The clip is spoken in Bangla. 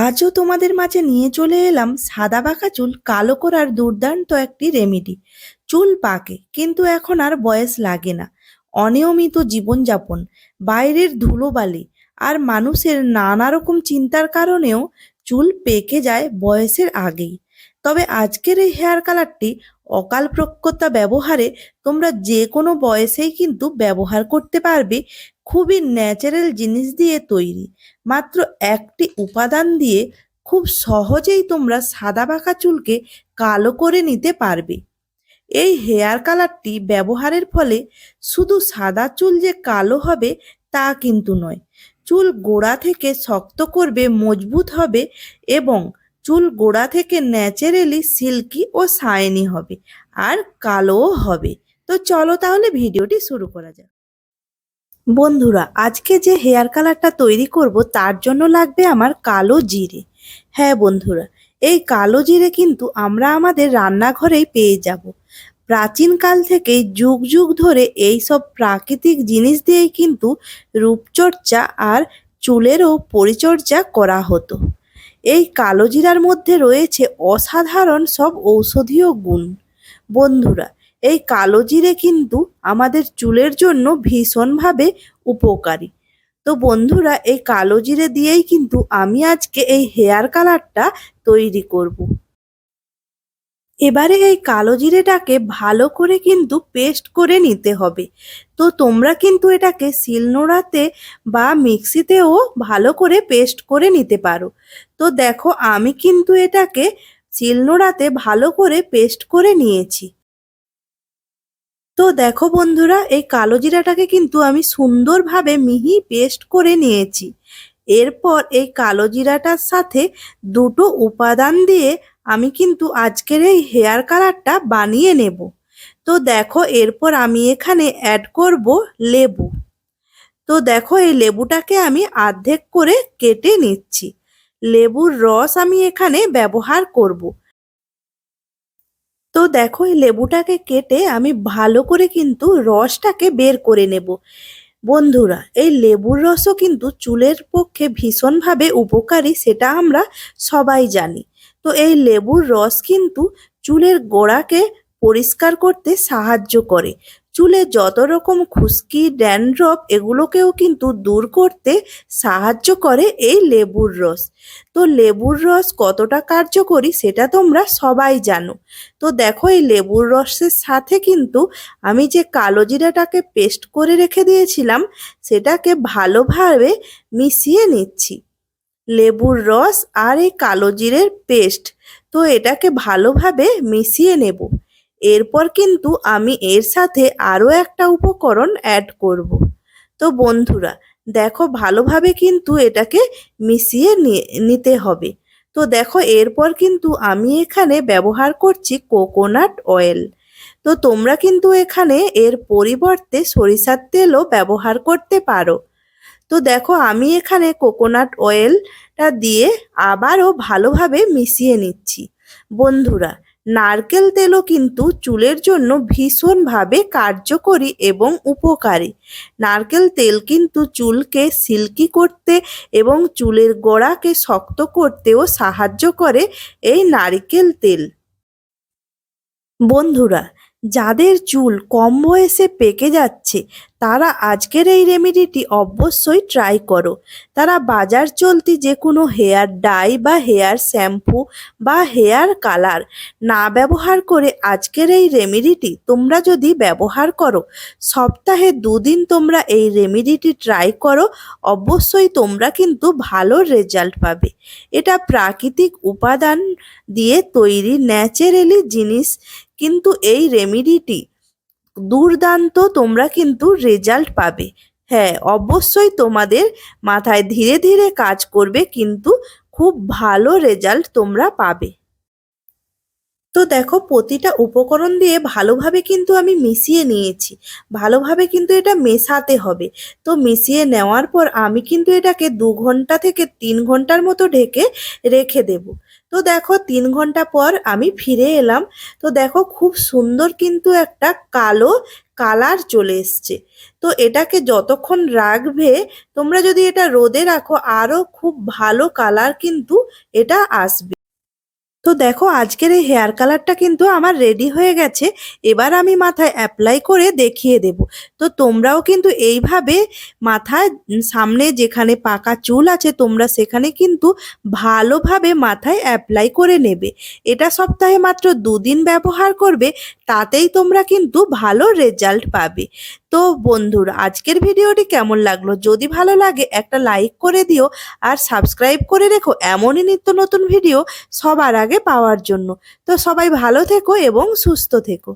আজও তোমাদের মাঝে নিয়ে চলে এলাম সাদা বাঁকা চুল, কালো করার দুর্দান্ত একটি রেমেডি চুল পাকে, কিন্তু এখন আর বয়স লাগে না। অনিয়মিত জীবনযাপন, বাইরের ধুলোবালি আর মানুষের নানা রকম চিন্তার কারণেও চুল পেকে যায় বয়সের আগেই। তবে আজকের এই হেয়ার কালারটি অকাল প্রজ্ঞতা ব্যবহারে তোমরা যে কোনো বয়সেই কিন্তু ব্যবহার করতে পারবে। খুবই ন্যাচারাল জিনিস দিয়ে তৈরি। মাত্র একটি উপাদান দিয়ে খুব সহজেই তোমরা সাদা বাঁকা চুলকে কালো করে নিতে পারবে। এই হেয়ার কালারটি ব্যবহারের ফলে শুধু সাদা চুল যে কালো হবে তা কিন্তু নয়, চুল গোড়া থেকে শক্ত করবে, মজবুত হবে এবং চুল গোড়া থেকে ন্যাচারালি সিল্কি ও শাইনি হবে, আর কালোও হবে। তো চলো তাহলে ভিডিওটি শুরু করা যাক। বন্ধুরা, আজকে যে হেয়ার কালারটা তৈরি করব, তার জন্য লাগবে আমার কালো জিরে। হ্যাঁ বন্ধুরা, এই কালো জিরে কিন্তু আমরা আমাদের রান্নাঘরেই পেয়ে যাব। প্রাচীনকাল থেকেই যুগ যুগ ধরে এই সব প্রাকৃতিক জিনিস দিয়েই কিন্তু রূপচর্চা আর চুলেরও পরিচর্যা করা হতো। এই কালোজিরার মধ্যে রয়েছে অসাধারণ সব ঔষধীয় গুণ বন্ধুরা, এই কালোজিরে কিন্তু আমাদের চুলের জন্য ভীষণভাবে উপকারী তো বন্ধুরা, এই কালোজিরে দিয়েই কিন্তু আমি আজকে এই হেয়ার কালারটা তৈরি করব। এবারে এই কালো জিরেটাকে ভালো করে কিন্তু পেস্ট করে নিতে হবে। তো তোমরা কিন্তু এটাকে শিলনোড়াতে বা মিক্সিতেও ভালো করে পেস্ট করে নিতে পারো। তো দেখো, আমি কিন্তু এটাকে শিলনোড়াতে ভালো করে পেস্ট করে নিয়েছি। তো দেখো বন্ধুরা, এই কালো জিরাটাকে কিন্তু আমি সুন্দরভাবে মিহি পেস্ট করে নিয়েছি। এরপর এই কালো জিরাটার সাথে দুটো উপাদান দিয়ে আমি কিন্তু আজকের এই হেয়ার কালারটা বানিয়ে নেব। তো দেখো, এরপর আমি এখানে অ্যাড করব লেবু। তো দেখো, এই লেবুটাকে আমি অর্ধেক করে কেটে নিচ্ছি। লেবুর রস আমি এখানে ব্যবহার করব। তো দেখো, এই লেবুটাকে কেটে আমি ভালো করে কিন্তু রসটাকে বের করে নেব। বন্ধুরা, এই লেবুর রসও কিন্তু চুলের পক্ষে ভীষণভাবে উপকারী, সেটা আমরা সবাই জানি। তো এই লেবুর রস কিন্তু চুলের গোড়াকে পরিষ্কার করতে সাহায্য করে। চুলে যত রকম খুশকি ড্যান্ড্রপ এগুলোকেও কিন্তু দূর করতে সাহায্য করে এই লেবুর রস। তো লেবুর রস কতটা কার্যকরী সেটা তোমরা সবাই জানো। তো দেখো এই লেবুর রসের সাথে কিন্তু আমি যে কালো জিরাটাকে পেস্ট করে রেখে দিয়েছিলাম, সেটাকে ভালোভাবে মিশিয়ে নিচ্ছি। লেবুর রস আর এই কালো জিরের পেস্ট। তো এটাকে ভালোভাবে মিশিয়ে নেব। এরপর কিন্তু আমি এর সাথে আরও একটা উপকরণ অ্যাড করব। তো বন্ধুরা, দেখো ভালোভাবে কিন্তু এটাকে মিশিয়ে নিতে হবে। তো দেখো এরপর কিন্তু আমি এখানে ব্যবহার করছি কোকোনাট অয়েল। তো তোমরা কিন্তু এখানে এর পরিবর্তে সরিষার তেলও ব্যবহার করতে পারো। তো দেখো আমি এখানে কোকোনাট অয়েলটা দিয়ে আবারও ভালোভাবে মিশিয়ে নিচ্ছি। বন্ধুরা, নারকেল তেলও কিন্তু চুলের জন্য ভীষণভাবে কার্যকরী এবং উপকারী। নারকেল তেল কিন্তু চুলকে সিল্কি করতে এবং চুলের গোড়াকে শক্ত করতেও সাহায্য করে এই নারকেল তেল। বন্ধুরা যাদের চুল কম বয়সে পেকে যাচ্ছে, তারা আজকের এই রেমেডিটি অবশ্যই ট্রাই করো। তারা বাজার চলতি যে কোনো হেয়ার ডাই বা হেয়ার শ্যাম্পু বা হেয়ার কালার না ব্যবহার করে আজকের এই রেমেডিটি তোমরা যদি ব্যবহার করো, সপ্তাহে দুদিন তোমরা এই রেমেডিটি ট্রাই করো, অবশ্যই তোমরা কিন্তু ভালো রেজাল্ট পাবে। এটা প্রাকৃতিক উপাদান দিয়ে তৈরি ন্যাচারালি জিনিস কিন্তু এই রেমিডিটি দুর্দান্ত, তোমরা কিন্তু রেজাল্ট পাবে। হ্যাঁ অবশ্যই তোমাদের মাথায় ধীরে ধীরে কাজ করবে, কিন্তু খুব ভালো রেজাল্ট তোমরা পাবে। তো দেখো প্রতিটা উপকরণ দিয়ে ভালোভাবে কিন্তু আমি মিশিয়ে নিয়েছি। ভালোভাবে কিন্তু এটা মেশাতে হবে। তো মিশিয়ে নেওয়ার পর আমি কিন্তু এটাকে দু ঘণ্টা থেকে তিন ঘণ্টার মতো ঢেকে রেখে দেব। তো দেখো তিন ঘণ্টা পর আমি ফিরে এলাম। তো দেখো খুব সুন্দর কিন্তু একটা কালো কালার চলে এসছে। তো এটাকে যতক্ষণ রাখবে, তোমরা যদি এটা রোদে রাখো আরও খুব ভালো কালার কিন্তু এটা আসবে। তো দেখো, আজকের এই হেয়ার কালারটা কিন্তু আমার রেডি হয়ে গেছে। এবার আমি মাথায় অ্যাপ্লাই করে দেখিয়ে দেব। তো তোমরাও কিন্তু এইভাবে মাথায় সামনে যেখানে পাকা চুল আছে, তোমরা সেখানে কিন্তু ভালোভাবে মাথায় অ্যাপ্লাই করে নেবে। এটা সপ্তাহে মাত্র দুদিন ব্যবহার করবে, তাতেই তোমরা কিন্তু ভালো রেজাল্ট পাবে। তো বন্ধুর, আজকের ভিডিওটি কেমন লাগল? যদি ভালো লাগে, একটা লাইক করে দিও আর সাবস্ক্রাইব করে রেখো এমনই নিত্য নতুন ভিডিও সবার আগে পাওয়ার জন্য। তো সবাই ভালো থেকো এবং সুস্থ থেকো।